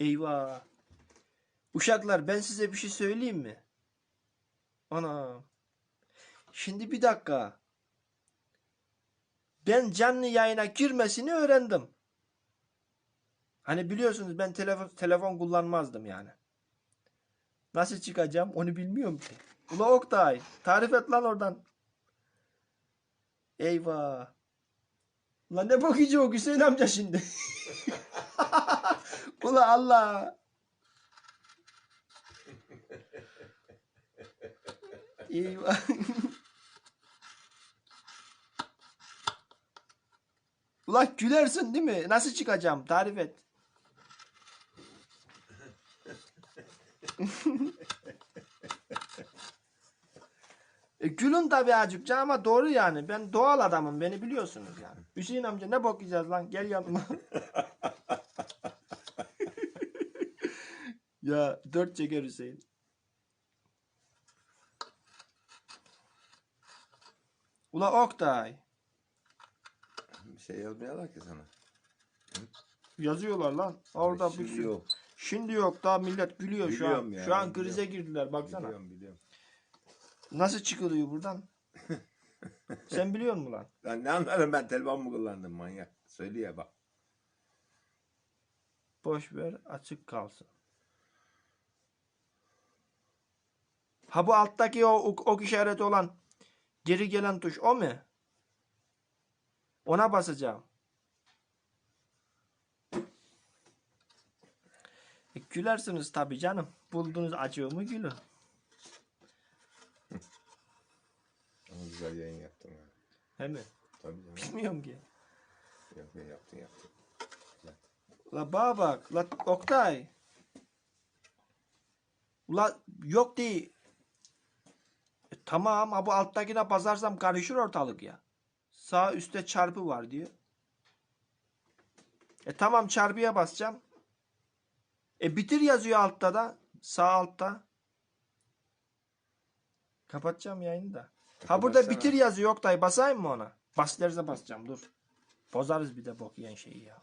Eyvah. Uşaklar ben size bir şey söyleyeyim mi? Ana. Şimdi bir dakika. Ben canlı yayına girmesini öğrendim. Hani biliyorsunuz ben telefon telefon kullanmazdım yani. Nasıl çıkacağım onu bilmiyorum ki. Ula Oktay tarif et lan oradan. Eyvah. Lan ne bakıcı o Hüseyin amca şimdi. Ula Allah. Eyvah. Ula gülersin değil mi? Nasıl çıkacağım? Tarif et. E, gülün tabii azıcıkça ama doğru yani. Ben doğal adamım. Beni biliyorsunuz yani. Hüseyin amca ne bok yiyeceğiz lan? Gel yanıma. ya dört çeker Hüseyin. Ula Oktay. Bir şey yazmıyorlar ki sana. Yazıyorlar lan. Orada bir sürü- yok. Şimdi yok daha millet gülüyor şu an. Biliyorum ya, şu an krize girdiler baksana. Biliyorum biliyorum. Nasıl çıkılıyor buradan? Sen biliyor musun lan? Lan ne anlarım ben telefon mu kullandım manyak. Söyle ya bak. Boş ver açık kalsın. Ha bu alttaki o ok, ok işareti olan geri gelen tuş o mu? Ona basacağım. E, gülersiniz tabii canım. Buldunuz acığımı gülün. Ama güzel yayın yaptın ha. He mi? Tabii canım. Bilmiyorum ki. Yok ya yaptın yaptın. La bana bak. La Oktay. Ula yok değil. Tamam ha bu alttakine basarsam karışır ortalık ya. Sağ üstte çarpı var diyor. E tamam çarpıya basacağım. E bitir yazıyor altta da. Sağ altta. Kapatacağım yayını da. Ha burada Kapatsana. bitir yazıyor Oktay. Basayım mı ona? Bas derse basacağım dur. Bozarız bir de bok yiyen şeyi ya.